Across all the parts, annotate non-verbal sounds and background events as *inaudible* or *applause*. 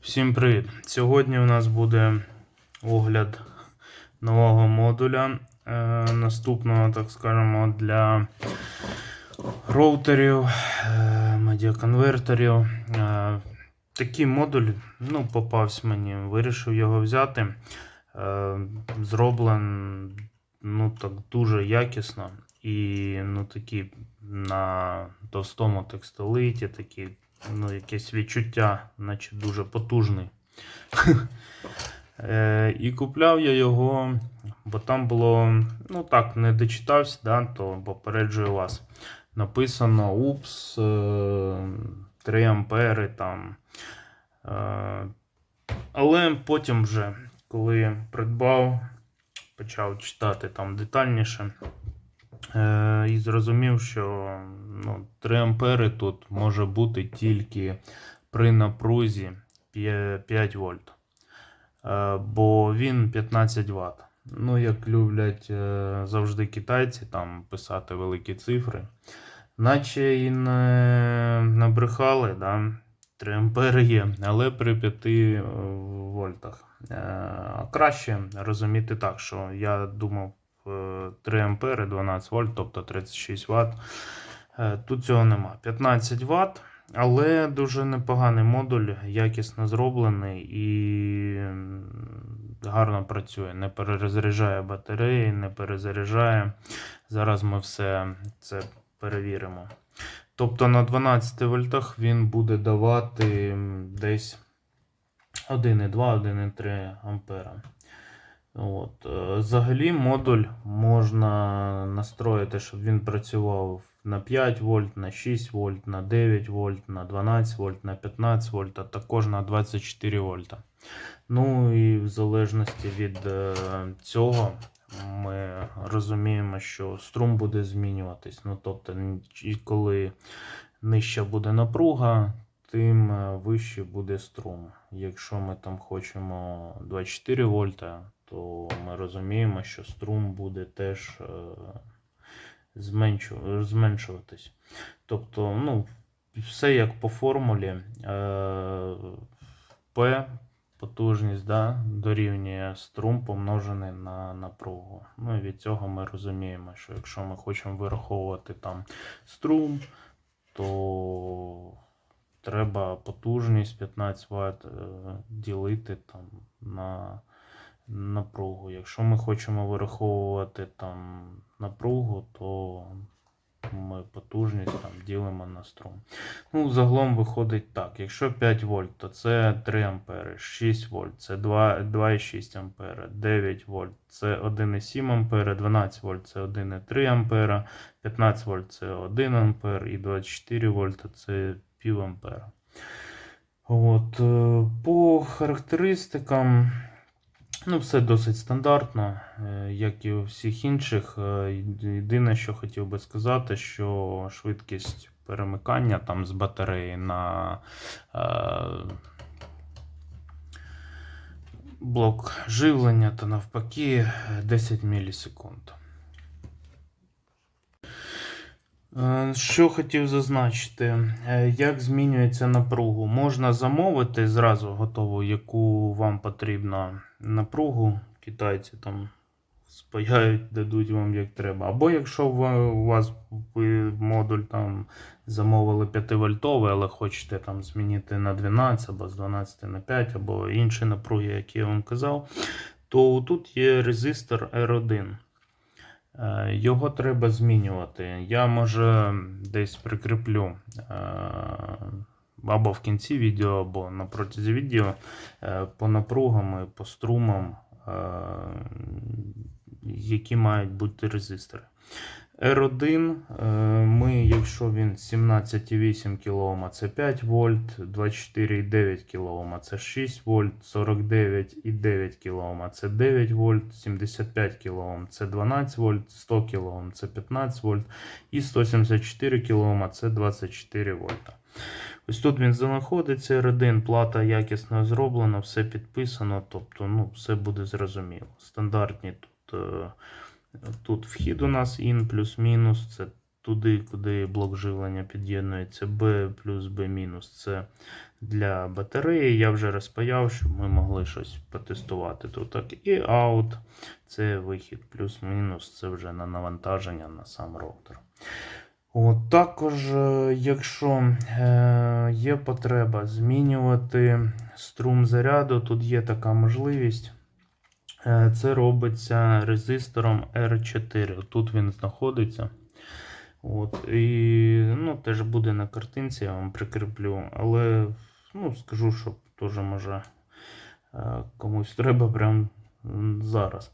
Всім привіт! Сьогодні у нас буде огляд нового модуля, е, наступного, так скажемо, для роутерів, е, медіаконвертерів. Е, такий модуль ну, попався мені, вирішив його взяти. Е, зроблен ну, так, дуже якісно і ну, такі на товстому текстолиті, такі ну, якесь відчуття, наче дуже потужний. Е, І купляв я його, бо там було, ну так, не дочитався, да, то попереджую вас. Написано УПС, е, 3 ампери там. Е, Але потім вже, коли придбав, почав читати там детальніше. Е, і зрозумів, що ну, 3 ампери тут може бути тільки при напрузі 5 вольт. Е, бо він 15 Вт. Ну, як люблять е, завжди китайці там писати великі цифри. Наче і не набрехали, да? 3 ампери є, але при 5 е, вольтах. А краще розуміти так, що я думав 3 ампери 12 вольт, тобто 36 Вт. Е, Тут цього нема. 15 Вт, але дуже непоганий модуль, якісно зроблений і гарно працює. Не перезаряджає батареї, не перезаряджає. Зараз ми все це перевіримо. Тобто на 12 вольтах він буде давати десь 1,2, 1,3 ампера. От. е, Взагалі модуль можна настроїти, щоб він працював на 5 вольт, на 6 вольт, на 9 вольт, на 12 вольт, на 15 вольт, а також на 24 вольта. Ну і в залежності від е, цього ми розуміємо, що струм буде змінюватись. Ну, тобто, коли нижча буде напруга, тим е, вище буде струм. Якщо ми там хочемо 24 вольта, то ми розуміємо, що струм буде теж е, зменшуватись. Тобто, ну, все як по формулі. Е, P потужність да, дорівнює струм помножений на напругу. Ну і від цього ми розуміємо, що якщо ми хочемо вираховувати там струм, то треба потужність 15 Вт е, ділити там на напругу. Якщо ми хочемо вираховувати там напругу, то ми потужність там ділимо на струм. Ну, загалом виходить так. Якщо 5 вольт, то це 3 ампери, 6 вольт, це 2,6 ампера, 9 вольт, це 1,7 ампера, 12 вольт це 1,3 ампера, 15 вольт це 1 ампер і 24 вольта це пів ампера. От, е, по характеристикам, ну, все досить стандартно, е, як і у всіх інших. Е, Єдине, що хотів би сказати, що швидкість перемикання там з батареї на блок живлення та навпаки 10 мілісекунд. Е, Що хотів зазначити, Е, як змінюється напругу? Можна замовити зразу готову, яку вам потрібно напругу. Китайці там спаяють, дадуть вам як треба. Або якщо ви, у вас ви модуль там замовили 5 вольтовий, але хочете там змінити на 12 або з 12 на 5, або інші напруги, які я вам казав, то тут є резистор R1. Е, Його треба змінювати. Я може десь прикріплю е, або в кінці відео, або на протязі відео е, по напругам і по струмам, які мають бути резистори. R1, е, ми, якщо він 17,8 кОм, це 5 вольт, 24,9 кОм, це 6 вольт, 49,9 кОм, це 9 вольт, 75 кОм, це 12 вольт, 100 кОм, це 15 вольт, і 174 кОм, це 24 вольта. Ось тут він знаходиться, R1, плата якісно зроблена, все підписано, тобто ну, все буде зрозуміло. Стандартні тут, е, тут вхід у нас in плюс-мінус, це туди, куди блок живлення під'єднується, B плюс B мінус це для батареї. Я вже розпаяв, щоб ми могли щось потестувати тут. Так. І out це вихід плюс-мінус, це вже на навантаження на сам роутер. От, також, е, якщо е, є потреба змінювати струм заряду, тут є така можливість. Е, Це робиться резистором R4. Тут він знаходиться. От, і ну, теж буде на картинці, я вам прикріплю. Але ну, скажу, що теж може е, комусь треба прямо зараз.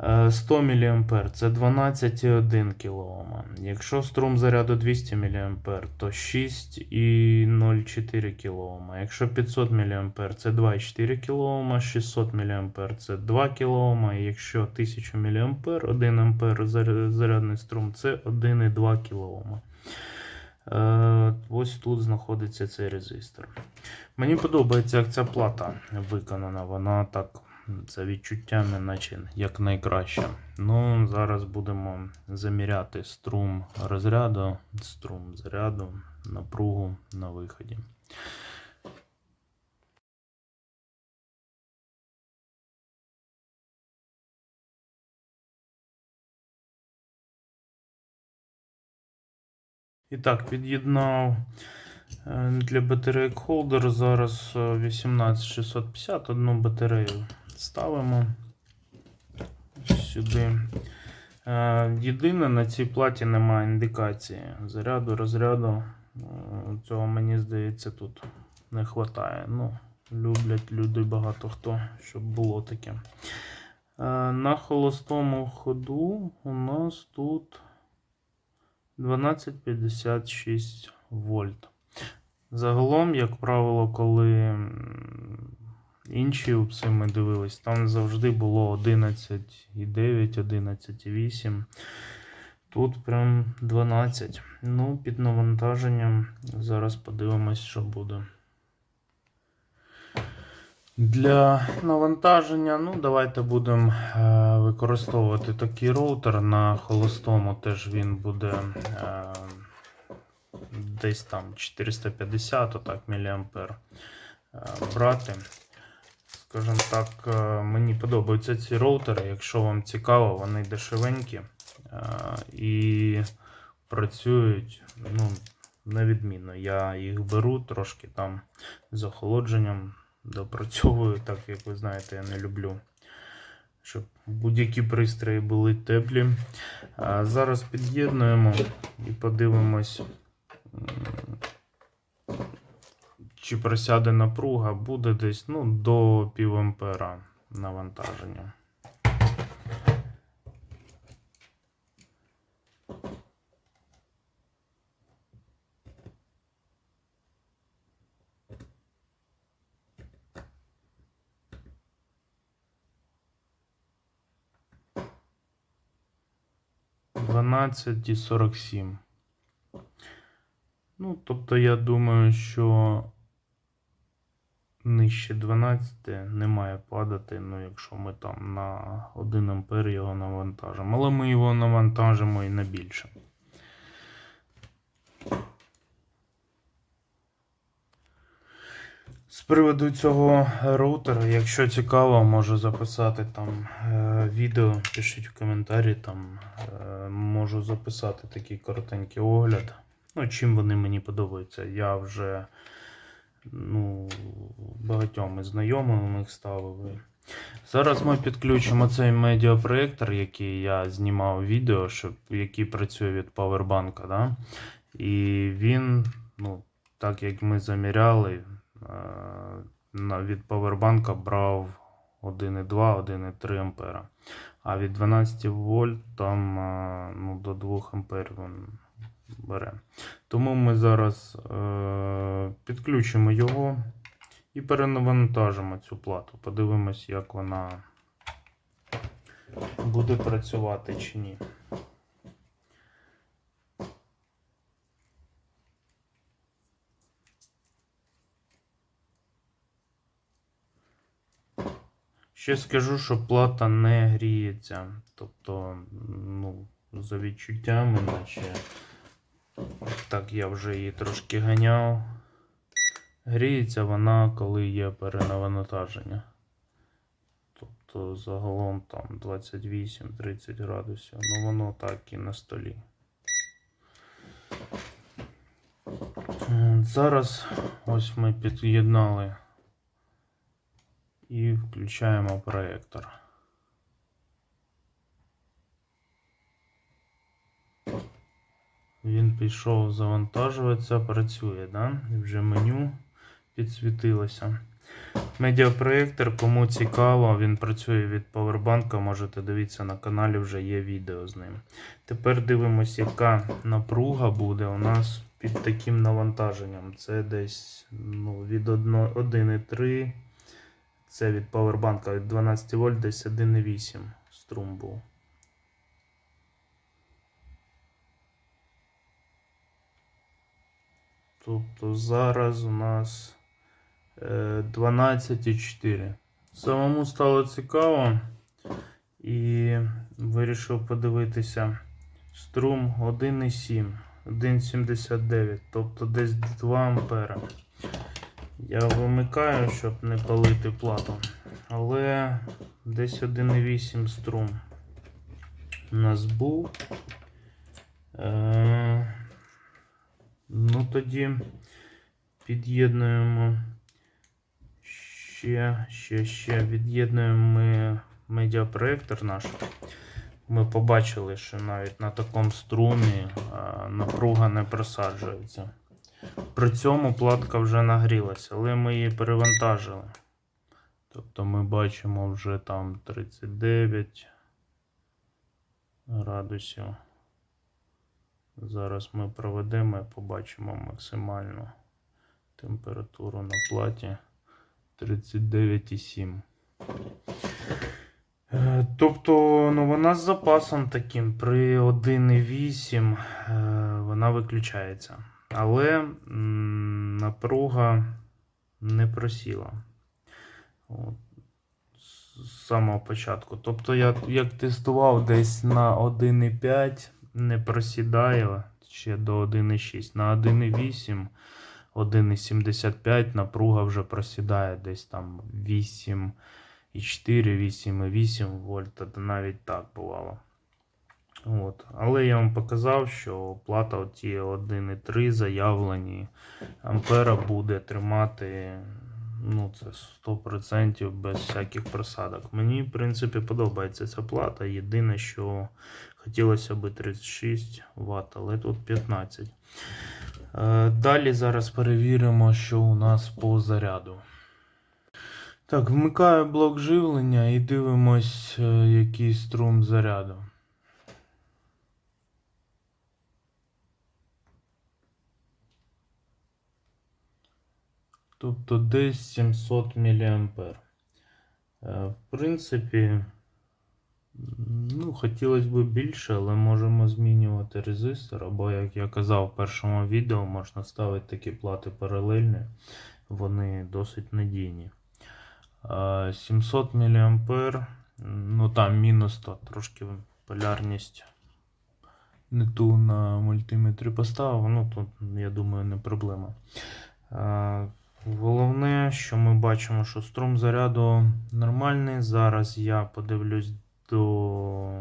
Е, 100 мА це 12,1 кОм. Якщо струм заряду 200 мА, то 6,04 кОм. Якщо 500 мА, це 2,4 кОм, 600 мА це 2 кОм. І якщо 1000 мА, 1 А зарядний струм це 1,2 кОм. Е, Ось тут знаходиться цей резистор. Мені подобається, як ця плата виконана. Вона так за відчуттями, наче як найкраще. Ну, зараз будемо заміряти струм розряду, струм заряду, напругу на виході. І так, під'єднав е, для батареїк холдер. Зараз е, 18650, одну батарею ставимо сюди. Е, Єдине, на цій платі немає індикації заряду, розряду. Е, Цього мені здається тут не вистачає. Ну, люблять люди багато хто, щоб було таке. Е, На холостому ходу у нас тут 1256 вольт. Загалом, як правило, коли інші упси ми дивились, там завжди було 11,9, 11,8. Тут прям 12. Ну, під навантаженням. Зараз подивимось, що буде. Для навантаження, ну, давайте будемо е, використовувати такий роутер на холостому. Теж він буде е, десь там 450 отак, міліампер е, брати. Скажімо так, е, мені подобаються ці роутери. Якщо вам цікаво, вони дешевенькі е, і працюють ну, невідмінно. Я їх беру трошки там з охолодженням допрацьовую, так як ви знаєте, я не люблю, щоб будь-які пристрої були теплі. Зараз під'єднуємо і подивимось, чи просяде напруга, буде десь ну, до пів навантаження. Дванадцять і сорок сім. Ну, тобто, я думаю, що нижче 12 не має падати, ну, якщо ми там на 1 ампер його навантажимо. Але ми його навантажимо і на більше. З приводу цього роутера, якщо цікаво, можу записати там е, відео, пишіть в коментарі, там е, можу записати такий коротенький огляд. Ну, чим вони мені подобаються. Я вже ну, багатьом знайомим їх ставив. І Зараз ми підключимо цей медіапроєктор, який я знімав відео, щоб, який працює від павербанка. Да? І він, ну, так як ми заміряли, е, від павербанка брав 1,2, 1,3 ампера. А від 12 вольт там е, ну, до 2 ампер він бере. Тому ми зараз е, підключимо його і перенавантажимо цю плату. Подивимось, як вона буде працювати чи ні. Ще скажу, що плата не гріється. Тобто, ну, за відчуттями, наче Так, я вже її трошки ганяв. Гріється вона, коли є перенавантаження. Тобто загалом там 28-30 градусів. Ну воно так і на столі. Зараз ось ми під'єднали і включаємо проєктор. Він пішов завантажуватися, працює, да? Вже меню підсвітилося. Медіапроєктор, кому цікаво, він працює від Powerbank, можете дивитися на каналі, вже є відео з ним. Тепер дивимося, яка напруга буде у нас під таким навантаженням. Це десь ну, від 1,3. Це від Powerbank від 12 вольт, десь 1,8 струм був. Тобто зараз у нас е, 12,4. Самому стало цікаво і вирішив подивитися струм 1,7, 1,79, тобто десь 2 ампера. Я вимикаю, щоб не палити плату. Але десь 1,8 струм у нас був. Е, Ну тоді під'єднуємо ще, ще, ще від'єднуємо ми медіапроєктор наш. Ми побачили, що навіть на такому струмі напруга не просаджується. При цьому платка вже нагрілася, але ми її перевантажили. Тобто ми бачимо вже там 39 градусів. Зараз ми проведемо і побачимо максимальну температуру на платі 39,7. Е, Тобто, ну, вона з запасом таким при 1,8 е, вона виключається. Але напруга не просіла. От. З самого початку. Тобто, я як тестував десь на 1,5 не просідає ще до 1,6. На 1,8, 1,75 напруга вже просідає десь там 8,4, 8,8 вольт, та навіть так бувало. От. Але я вам показав, що плата оті 1,3 заявлені ампера буде тримати ну, це 100% без всяких просадок. Мені, в принципі, подобається ця плата. Єдине, що хотілося б 36 Вт, але тут 15. Е, Далі зараз перевіримо, що у нас по заряду. Так, вмикаю блок живлення і дивимось, е, який струм заряду. Тобто десь 700 мА. В принципі, ну, хотілося б більше, але можемо змінювати резистор. Або, як я казав в першому відео, можна ставити такі плати паралельні, вони досить надійні. Е, 700 мА, ну там мінус 100, трошки полярність не ту на мультиметрі поставив, ну тут, я думаю, не проблема. Головне, що ми бачимо, що струм заряду нормальний. Зараз я подивлюсь до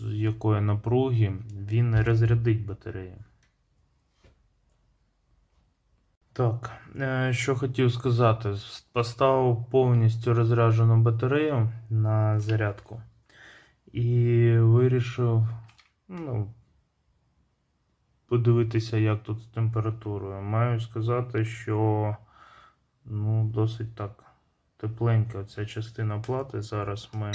якої напруги він розрядить батарею. Так, е, що хотів сказати, поставив повністю розряджену батарею на зарядку і вирішив ну, подивитися, як тут з температурою. Маю сказати, що ну, досить так тепленька ця частина плати. Зараз ми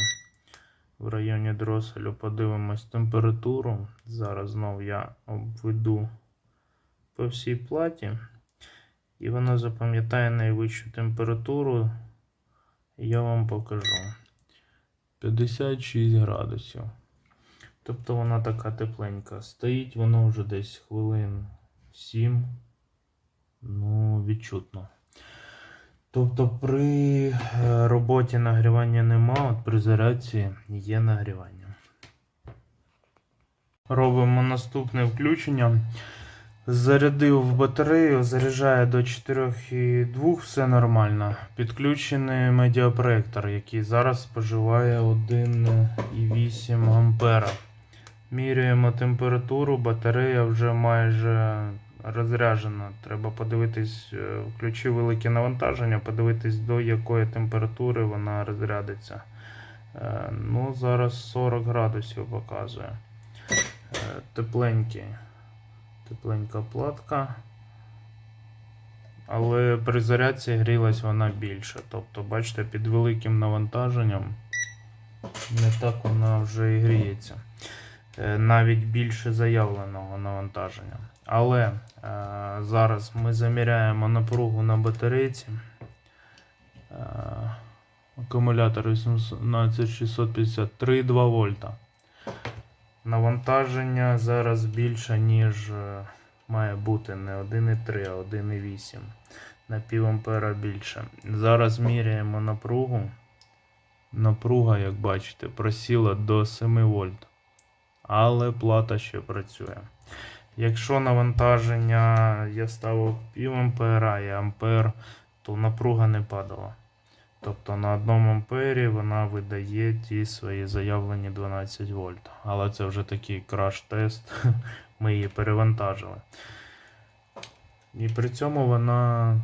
в районі дроселю подивимось температуру. Зараз знов я обведу по всій платі. І вона запам'ятає найвищу температуру. Я вам покажу. 56 градусів. Тобто вона така тепленька. Стоїть воно вже десь хвилин 7. Ну, відчутно. Тобто при е, роботі нагрівання нема, от при зарядці є нагрівання. Робимо наступне включення. Зарядив батарею, заряджає до 4,2, все нормально. Підключений медіапроектор, який зараз споживає 1,8 ампера. Міряємо температуру, батарея вже майже розряджена. Треба подивитись, е, включи велике навантаження, подивитись до якої температури вона розрядиться. Е, Ну, зараз 40 градусів показує. Е, Тепленький. Тепленька платка. Але при зарядці грілась вона більше. Тобто, бачите, під великим навантаженням не так вона вже і гріється. Е, Навіть більше заявленого навантаження. Але е, зараз ми заміряємо напругу на батарейці. Е, акумулятор 18653,2 вольта. Навантаження зараз більше, ніж е, має бути не 1,3, а 1,8. На пів ампера більше. Зараз міряємо напругу. Напруга, як бачите, просіла до 7 вольт. Але плата ще працює. Якщо навантаження я ставив пів ампера і ампер, то напруга не падала. Тобто на 1 ампері вона видає ті свої заявлені 12 вольт. Але це вже такий краш-тест. *laughs* Ми її перевантажили. І при цьому вона,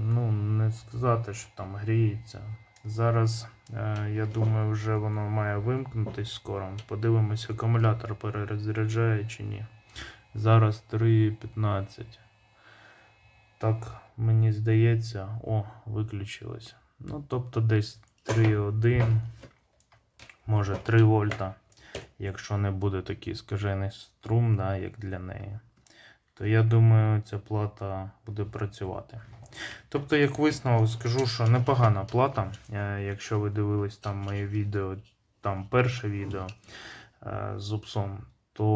ну, не сказати, що там гріється. Зараз, е, я думаю, вже воно має вимкнутись скоро. Подивимось, акумулятор перерозряджає чи ні. Зараз 3.15. Так, мені здається, о, виключилось. Ну, тобто десь 3,1, може 3 вольта. Якщо не буде такий скажений струм, да, як для неї, то я думаю, ця плата буде працювати. Тобто, як висновок, скажу, що непогана плата. Е, Якщо ви дивились там моє відео, там перше відео е, з упсом, то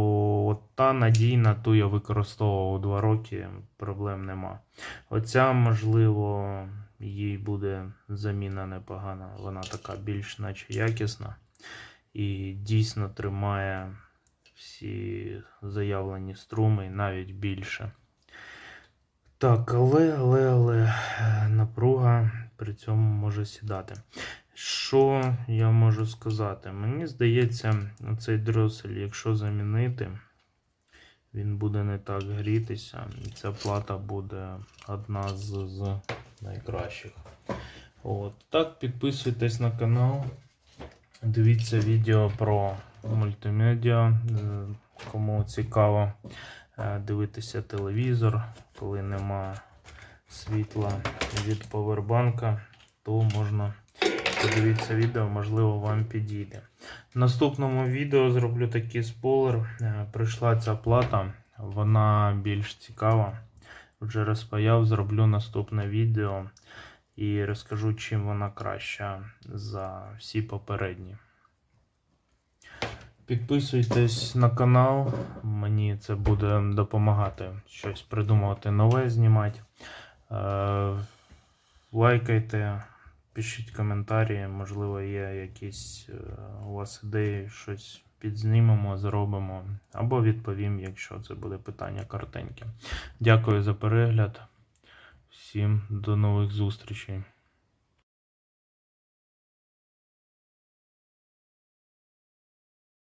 от та надійна, ту я використовував 2 роки, проблем нема. Оця, можливо, їй буде заміна непогана. Вона така більш наче якісна і дійсно тримає всі заявлені струми, навіть більше. Так, але, але, але е, напруга при цьому може сідати. Що я можу сказати? Мені здається, цей дросель, якщо замінити, він буде не так грітися. І ця плата буде одна з, з найкращих. От. Так, підписуйтесь на канал. Дивіться відео про мультимедіа, е, кому цікаво е, дивитися телевізор, коли нема світла від повербанка, то можна подивитися відео, можливо, вам підійде. В наступному відео зроблю такий спойлер. Е, Прийшла ця плата, вона більш цікава. Вже розпаяв, зроблю наступне відео і розкажу, чим вона краща за всі попередні. Підписуйтесь на канал, мені це буде допомагати щось придумувати нове знімати. Е, лайкайте, пишіть коментарі, можливо, є якісь е, у вас ідеї, щось підзнімемо, зробимо, або відповім, якщо це буде питання коротеньке. Дякую за перегляд. Всім до нових зустрічей.